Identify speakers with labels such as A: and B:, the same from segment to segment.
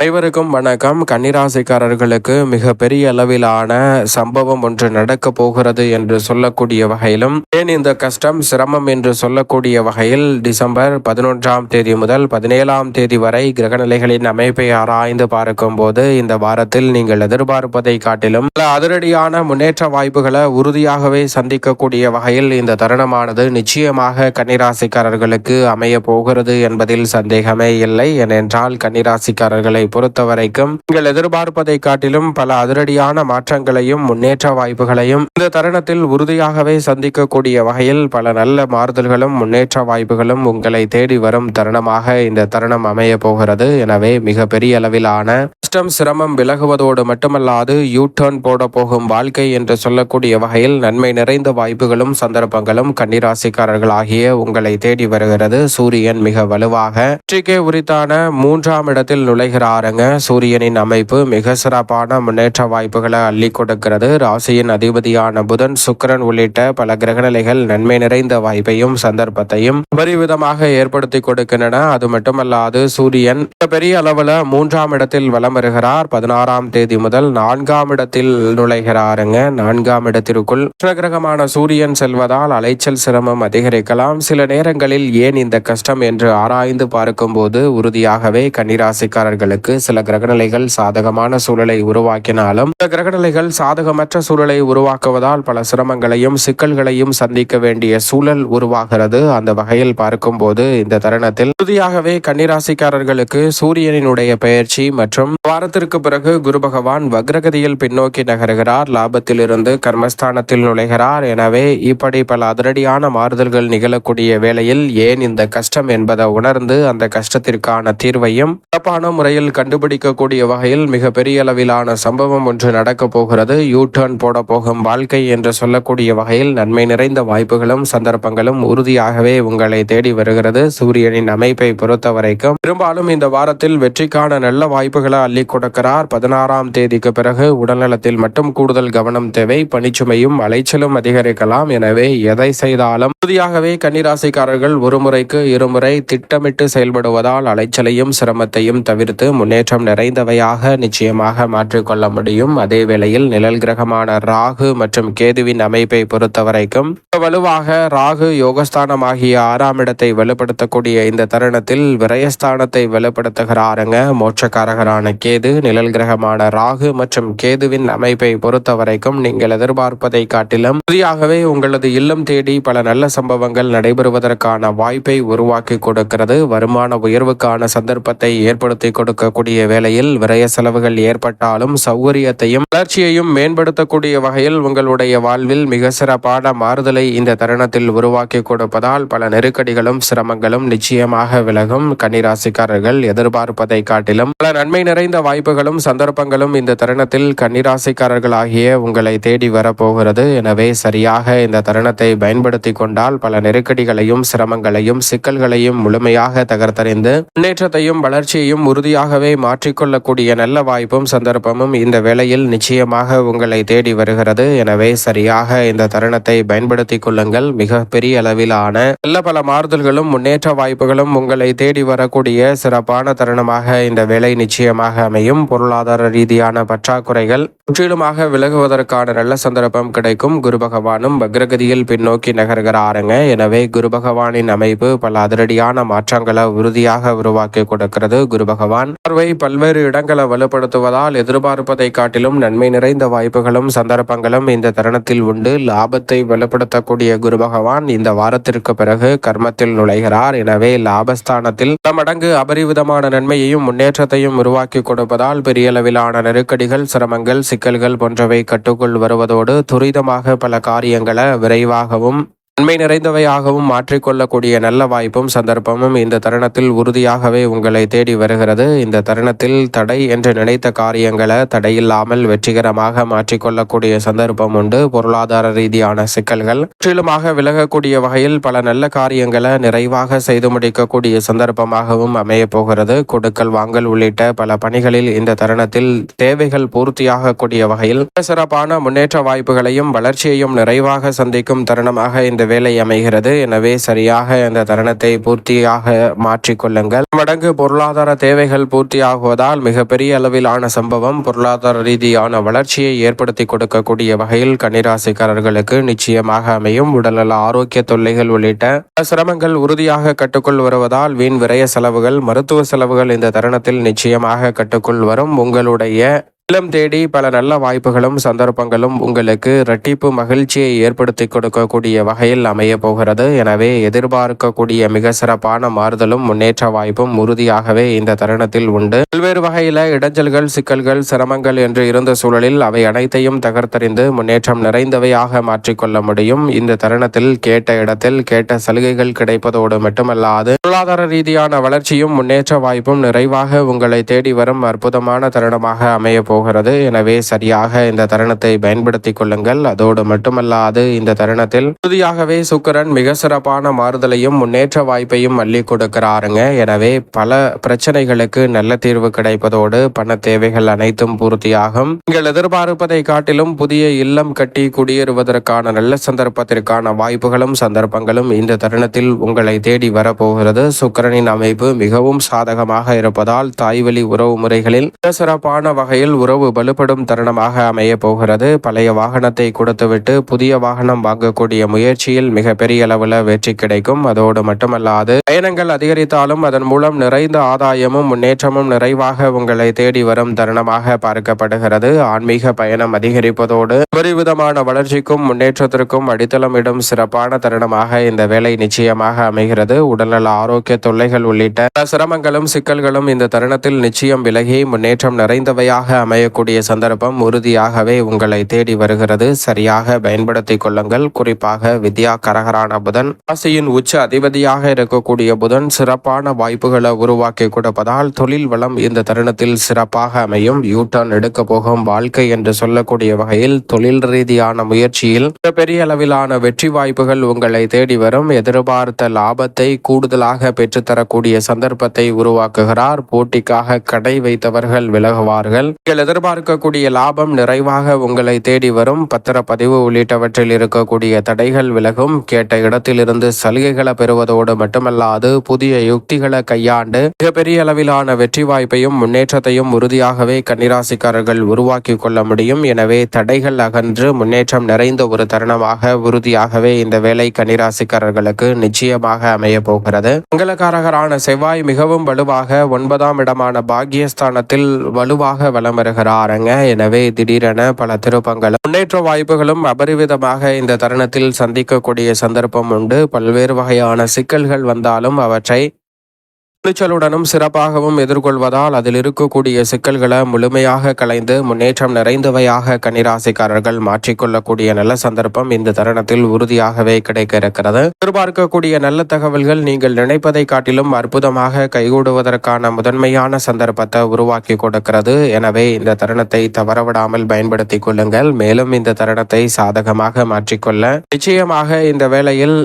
A: அனைவருக்கும் வணக்கம். கன்னிராசிக்காரர்களுக்கு மிக பெரிய அளவிலான சம்பவம் ஒன்று நடக்க போகிறது என்று சொல்லக்கூடிய வகையிலும் ஏன் இந்த கஷ்டம் சிரமம் என்று சொல்லக்கூடிய வகையில் டிசம்பர் பதினொன்றாம் தேதி முதல் பதினேழாம் தேதி வரை கிரகநிலைகளின் அமைப்பை ஆராய்ந்து பார்க்கும் போது இந்த வாரத்தில் நீங்கள் எதிர்பார்ப்பதை காட்டிலும் பல அதிரடியான முன்னேற்ற வாய்ப்புகளை உறுதியாகவே சந்திக்கக்கூடிய வகையில் இந்த தருணமானது நிச்சயமாக கன்னிராசிக்காரர்களுக்கு அமைய போகிறது என்பதில் சந்தேகமே இல்லை. ஏனென்றால் கன்னிராசிக்காரர்களை பொறுத்த வரைக்கும் நீங்கள் எதிர்பார்ப்பதை காட்டிலும் பல அதிரடியான மாற்றங்களையும் முன்னேற்ற வாய்ப்புகளையும் இந்த தருணத்தில் உறுதியாகவே சந்திக்கக்கூடிய வகையில் பல நல்ல மாறுதல்களும் முன்னேற்ற வாய்ப்புகளும் உங்களை தேடி வரும் தருணமாக இந்த தருணம் அமைய போகிறது. எனவே மிக பெரிய அளவிலான கஷ்டம் சிரமம் விலகுவதோடு மட்டுமல்லாது யூ டர்ன் போட போகும் வாழ்க்கை என்று சொல்லக்கூடிய வகையில் நன்மை நிறைந்த வாய்ப்புகளும் சந்தர்ப்பங்களும் கன்னிராசிக்காரர்கள் ஆகிய உங்களை தேடி வருகிறது. சூரியன் மிக வலுவாக வெற்றிக்கே உரித்தான மூன்றாம் இடத்தில் நுழைகிறார். பாருங்க. சூரியனின் அமைப்பு மிக சிறப்பான முன்னேற்ற வாய்ப்புகளை அள்ளி கொடுக்கிறது. ராசியின் அதிபதியான புதன் சுக்கிரன் உள்ளிட்ட பல கிரகநிலைகள் நன்மை நிறைந்த வாய்ப்பையும் சந்தர்ப்பத்தையும் பரிவிதமாக ஏற்படுத்தி கொடுக்கின்றன. அது மட்டுமல்லாது சூரியன் பெரிய அளவுல மூன்றாம் இடத்தில் வலம் வருகிறார். பதினாறாம் தேதி முதல் நான்காம் இடத்தில் நுழைகிறாருங்க. நான்காம் இடத்திற்குள் கிரகமான சூரியன் செல்வதால் அலைச்சல் சிரமம் அதிகரிக்கலாம். சில நேரங்களில் ஏன் இந்த கஷ்டம் என்று ஆராய்ந்து பார்க்கும்போது உறுதியாகவே கன்னிராசிக்காரர்களுக்கு சில கிரகநிலைகள் சாதகமான சூழலை உருவாக்கினாலும் இந்த கிரகநிலைகள் சாதகமற்ற சூழலை உருவாக்குவதால் பல சிரமங்களையும் சிக்கல்களையும் சந்திக்க வேண்டிய சூழல் உருவாகிறது. அந்த வகையில் பார்க்கும்போது இந்த தருணத்தில் உறுதியாகவே கன்னிராசிக்காரர்களுக்கு சூரியனினுடைய பெயர்ச்சி மற்றும் வாரத்திற்கு பிறகு குரு பகவான் வக்ரகதியில் பின்னோக்கி நகர்கிறார். லாபத்திலிருந்து கர்மஸ்தானத்தில் நுழைகிறார். எனவே இப்படி பல அதிரடியான மாறுதல்கள் நிகழக்கூடிய வேளையில் ஏன் இந்த கஷ்டம் என்பதை உணர்ந்து அந்த கஷ்டத்திற்கான தீர்வையும் சிறப்பான முறையில் கண்டுபிடிக்கக்கூடிய வகையில் மிக பெரிய அளவிலான சம்பவம் ஒன்று நடக்கப் போகிறது. யூ டர்ன் போட போகும் வாழ்க்கை என்று சொல்லக்கூடிய வகையில் நன்மை நிறைந்த வாய்ப்புகளும் சந்தர்ப்பங்களும் உறுதியாகவே உங்களை தேடி வருகிறது. சூரியனின் அமைப்பை பொறுத்த வரைக்கும் பெரும்பாலும் இந்த வாரத்தில் வெற்றிக்கான நல்ல வாய்ப்புகளை அள்ளி கொடுக்கிறார். பதினாறாம் தேதிக்கு பிறகு உடல்நலத்தில் மட்டும் கூடுதல் கவனம் தேவை. பணிச்சுமையும் அலைச்சலும் அதிகரிக்கலாம். எனவே எதை செய்தாலும் உறுதியாகவே கன்னிராசிக்காரர்கள் ஒரு முறைக்கு இருமுறை திட்டமிட்டு செயல்படுவதால் அலைச்சலையும் சிரமத்தையும் தவிர்த்து முன்னேற்றம் நிறைந்தவையாக நிச்சயமாக மாற்றிக்கொள்ள முடியும். அதே வேளையில் நிழல் கிரகமான ராகு மற்றும் கேதுவின் அமைப்பை பொறுத்தவரைக்கும் வலுவாக ராகு யோகஸ்தானம் ஆகிய ஆறாம் இடத்தை வலுப்படுத்தக்கூடிய இந்த தருணத்தில் விரயஸ்தானத்தை வலுப்படுத்துகிறாருங்க. மோட்சக்காரகரான கேது நிழல் கிரகமான ராகு மற்றும் கேதுவின் அமைப்பை பொறுத்த வரைக்கும் நீங்கள் எதிர்பார்ப்பதை காட்டிலும் புதியாகவே உங்களது இல்லம் தேடி பல நல்ல சம்பவங்கள் நடைபெறுவதற்கான வாய்ப்பை உருவாக்கி கொடுக்கிறது. வருமான உயர்வுக்கான சந்தர்ப்பத்தை ஏற்படுத்தி கொடுக்கக்கூடிய வேளையில் விரய செலவுகள் ஏற்பட்டாலும் சௌகரியத்தையும் வளர்ச்சியையும் மேம்படுத்தக்கூடிய வகையில் உங்களுடைய வாழ்வில் மிக சிறப்பான மாறுதலை இந்த தருணத்தில் உருவாக்கி கொடுப்பதால் பல நெருக்கடிகளும் சிரமங்களும் நிச்சயமாக விலகும். கன்னிராசிக்காரர்கள் எதிர்பார்ப்பதை காட்டிலும் பல நன்மை நிறைந்த வாய்ப்புகளும் சந்தர்ப்பங்களும் இந்த தருணத்தில் கன்னிராசிக்காரர்களாகிய உங்களை தேடி வரப்போகிறது. எனவே சரியாக இந்த தருணத்தை பயன்படுத்தி கொண்டால் பல நெருக்கடிகளையும் சிரமங்களையும் சிக்கல்களையும் முழுமையாக தகர்த்தறிந்து முன்னேற்றத்தையும் வளர்ச்சியையும் உறுதியாக உறுதியாகவே மாற்றிக்கொள்ளக்கூடிய நல்ல வாய்ப்பும் சந்தர்ப்பமும் இந்த வேளையில் நிச்சயமாக உங்களை தேடி வருகிறது. எனவே சரியாக இந்த தருணத்தை பயன்படுத்திக் கொள்ளுங்கள். மிகப்பெரிய அளவிலான நல்ல பல மாறுதல்களும் முன்னேற்ற வாய்ப்புகளும் உங்களை தேடி வரக்கூடிய சிறப்பான தருணமாக இந்த வேலை நிச்சயமாக அமையும். பொருளாதார ரீதியான பற்றாக்குறைகள் முற்றிலுமாக விலகுவதற்கான நல்ல சந்தர்ப்பம் கிடைக்கும். குரு பகவானும் பக்ரகதியில் பின்னோக்கி நகர்கிறாருங்க. எனவே குரு பகவானின் அமைப்பு பல அதிரடியான மாற்றங்களை உறுதியாக உருவாக்கி கொடுக்கிறது. குரு பகவான் பார்வை பல்வேறு இடங்களை வலுப்படுத்துவதால் எதிர்பார்ப்பதை காட்டிலும் நன்மை நிறைந்த வாய்ப்புகளும் சந்தர்ப்பங்களும் இந்த தருணத்தில் உண்டு. லாபத்தை வலுப்படுத்தக்கூடிய குரு பகவான் இந்த வாரத்திற்கு பிறகு கர்மத்தில் நுழைகிறார். எனவே லாபஸ்தானத்தில் தமடங்கு மடங்கு அபரிவிதமான நன்மையையும் முன்னேற்றத்தையும் உருவாக்கி கொடுப்பதால் பெரிய அளவிலான நெருக்கடிகள் சிரமங்கள் சிக்கல்கள் போன்றவை கட்டுக்குள் வருவதோடு துரிதமாக பல காரியங்களை விரைவாகவும் நன்மை நிறைந்தவையாகவும் மாற்றிக்கொள்ளக்கூடிய நல்ல வாய்ப்பும் சந்தர்ப்பமும் இந்த தருணத்தில் உறுதியாகவே உங்களை தேடி வருகிறது. இந்த தருணத்தில் தடை என்று நினைத்த காரியங்களை தடையில்லாமல் வெற்றிகரமாக மாற்றிக்கொள்ளக்கூடிய சந்தர்ப்பம் உண்டு. பொருளாதார ரீதியான சிக்கல்கள் முற்றிலுமாக விலகக்கூடிய வகையில் பல நல்ல காரியங்களை நிறைவாக செய்து முடிக்கக்கூடிய சந்தர்ப்பமாகவும் அமைய போகிறது. கொடுக்கல் வாங்கல் உள்ளிட்ட பல பணிகளில் இந்த தருணத்தில் தேவைகள் பூர்த்தியாகக்கூடிய வகையில் சிறப்பான முன்னேற்ற வாய்ப்புகளையும் வளர்ச்சியையும் நிறைவாக சந்திக்கும் தருணமாக இந்த வேலை அமைகிறது. எனவே சரியாக இந்த தருணத்தை பூர்த்தியாக மாற்றிக்கொள்ளுங்கள் மடங்கு பொருளாதார தேவைகள் பூர்த்தியாகுவதால் மிகப்பெரிய அளவிலான சம்பவம் பொருளாதார ரீதியான வளர்ச்சியை ஏற்படுத்தி கொடுக்கக்கூடிய வகையில் கன்னிராசிக்காரர்களுக்கு நிச்சயமாக அமையும். உடல்நல ஆரோக்கிய தொல்லைகள் உள்ளிட்ட சிரமங்கள் உறுதியாக கட்டுக்குள் வருவதால் வீண் விரய செலவுகள் மருத்துவ செலவுகள் இந்த தருணத்தில் நிச்சயமாக கட்டுக்குள் வரும். உங்களுடைய இல்லம் தேடி பல நல்ல வாய்ப்புகளும் சந்தர்ப்பங்களும் உங்களுக்கு இரட்டிப்பு மகிழ்ச்சியை ஏற்படுத்தி கொடுக்கக்கூடிய வகையில் அமைய போகிறது. எனவே எதிர்பார்க்கக்கூடிய மிக சிறப்பான மாறுதலும் முன்னேற்ற வாய்ப்பும் உறுதியாகவே இந்த தருணத்தில் உண்டு. பல்வேறு வகையில இடைஞ்சல்கள் சிக்கல்கள் சிரமங்கள் என்று இருந்த சூழலில் அவை அனைத்தையும் தகர்த்தறிந்து முன்னேற்றம் நிறைந்தவையாக மாற்றிக்கொள்ள முடியும். இந்த தருணத்தில் கேட்ட இடத்தில் கேட்ட சலுகைகள் கிடைப்பதோடு மட்டுமல்லாது பொருளாதார ரீதியான வளர்ச்சியும் முன்னேற்ற வாய்ப்பும் நிறைவாக உங்களை தேடி வரும் அற்புதமான தருணமாக அமைய போகிறது. எனவே சரியாக இந்த தருணத்தை பயன்படுத்திக் கொள்ளுங்கள். அதோடு மட்டுமல்லாது இந்த தருணத்தில் உறுதியாகவே சுக்கிரன் மிக சிறப்பான மாறுதலையும் முன்னேற்ற வாய்ப்பையும் அள்ளி கொடுக்கிறாருங்க. எனவே பல பிரச்சனைகளுக்கு நல்ல தீர்வு கிடைப்பதோடு பண தேவைகள் அனைத்தும் பூர்த்தியாகும். நீங்கள் எதிர்பார்ப்பதை காட்டிலும் புதிய இல்லம் கட்டி குடியேறுவதற்கான நல்ல சந்தர்ப்பத்திற்கான வாய்ப்புகளும் சந்தர்ப்பங்களும் இந்த தருணத்தில் உங்களை தேடி வரப்போகிறது. சுக்கிரனின் அமைப்பு மிகவும் சாதகமாக இருப்பதால் தாய்வழி உறவு முறைகளில் மிக சிறப்பான வகையில் உறவு வலுப்படும் தருணமாக அமைய போகிறது. பழைய வாகனத்தை கொடுத்துவிட்டு புதிய வாகனம் வாங்கக்கூடிய முயற்சியில் மிக பெரிய அளவில் வெற்றி கிடைக்கும். அதோடு மட்டுமல்லாது பயணங்கள் அதிகரித்தாலும் அதன் மூலம் நிறைந்த ஆதாயமும் முன்னேற்றமும் நிறைவாக உங்களை தேடி வரும் தருணமாக பார்க்கப்படுகிறது. ஆன்மீக பயணம் அதிகரிப்பதோடு விதமான வளர்ச்சிக்கும் முன்னேற்றத்திற்கும் அடித்தளமிடும் சிறப்பான தருணமாக இந்த வேலை நிச்சயமாக அமைகிறது. உடல்நல ஆரோக்கிய தொல்லைகள் உள்ளிட்ட சிரமங்களும் சிக்கல்களும் இந்த தருணத்தில் நிச்சயம் விலகி முன்னேற்றம் நிறைந்தவையாக அமை அமையக்கூடிய சந்தர்ப்பம் உறுதியாகவே உங்களை தேடி வருகிறது. சரியாக பயன்படுத்திக் கொள்ளுங்கள். குறிப்பாக வித்யா கரகரான புதன். ராசியின் உச்ச அதிபதியாக இருக்கக்கூடிய புதன் சிறப்பான வாய்ப்புகளை உருவாக்கி கொடுப்பதால் தொழில் வளம் இந்த தருணத்தில் சிறப்பாக அமையும். யூ எடுக்க போகும் வாழ்க்கை என்று சொல்லக்கூடிய வகையில் தொழில் ரீதியான முயற்சியில் பெரிய அளவிலான வெற்றி வாய்ப்புகள் உங்களை தேடி வரும். எதிர்பார்த்த லாபத்தை கூடுதலாக பெற்றுத்தரக்கூடிய சந்தர்ப்பத்தை உருவாக்குகிறார். போட்டிக்காக கடை வைத்தவர்கள் விலகுவார்கள். எதிர்பார்க்கக்கூடிய லாபம் நிறைவாக உங்களை தேடி வரும். பத்திரப்பதிவு உள்ளிட்டவற்றில் இருக்கக்கூடிய தடைகள் விலகும். கேட்ட இடத்திலிருந்து சலுகைகளை பெறுவதோடு மட்டுமல்லாது புதிய யுக்திகளை கையாண்டு மிகப்பெரிய அளவிலான வெற்றி வாய்ப்பையும் முன்னேற்றத்தையும் உறுதியாகவே கன்னிராசிக்காரர்கள் உருவாக்கி கொள்ள முடியும். எனவே தடைகள் அகன்று முன்னேற்றம் நிறைந்த ஒரு தருணமாக உறுதியாகவே இந்த வேலை கன்னிராசிக்காரர்களுக்கு நிச்சயமாக அமைய போகிறது. மங்களகாரகரான செவ்வாய் மிகவும் வலுவாக ஒன்பதாம் இடமான பாக்கியஸ்தானத்தில் வலுவாக வலம் வருகிறாருங்க எனவே திடீரென பல திருப்பங்களும் முன்னேற்ற வாய்ப்புகளும் அபரிவிதமாக இந்த தருணத்தில் சந்திக்கக்கூடிய சந்தர்ப்பம் உண்டு. பல்வேறு வகையான சிக்கல்கள் வந்தாலும் அவற்றை துணிச்சலுடனும் சிறப்பாகவும் எதிர்கொள்வதால் அதில் இருக்கக்கூடிய சிக்கல்களை முழுமையாக கலைந்து முன்னேற்றம் நிறைந்தவையாக கன்னிராசிக்காரர்கள் மாற்றிக்கொள்ளக்கூடிய நல்ல சந்தர்ப்பம் இந்த தருணத்தில் உறுதியாகவே கிடைக்க இருக்கிறது எதிர்பார்க்கக்கூடிய நல்ல தகவல்கள் நீங்கள் நினைப்பதை காட்டிலும் அற்புதமாக கைகூடுவதற்கான முதன்மையான சந்தர்ப்பத்தை உருவாக்கி கொடுக்கிறது. எனவே இந்த தருணத்தை தவறவிடாமல் பயன்படுத்திக் கொள்ளுங்கள். மேலும் இந்த தருணத்தை சாதகமாக மாற்றிக்கொள்ள நிச்சயமாக இந்த வேளையில்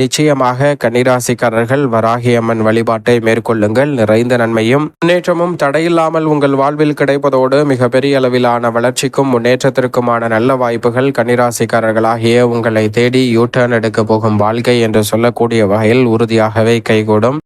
A: நிச்சயமாக கன்னிராசிக்காரர்கள் வராகியம்மன் செயல்பாட்டை மேற்கொள்ளுங்கள். நிறைந்த நன்மையும் முன்னேற்றமும் தடையில்லாமல் உங்கள் வாழ்வில் கிடைப்பதோடு மிகப்பெரிய அளவிலான வளர்ச்சிக்கும் முன்னேற்றத்திற்குமான நல்ல வாய்ப்புகள் கன்னிராசிக்காரர்களாகிய உங்களை தேடி யூ டர்ன் எடுக்க போகும் வாழ்க்கை என்று சொல்லக்கூடிய வகையில் உறுதியாகவே கைகூடும்.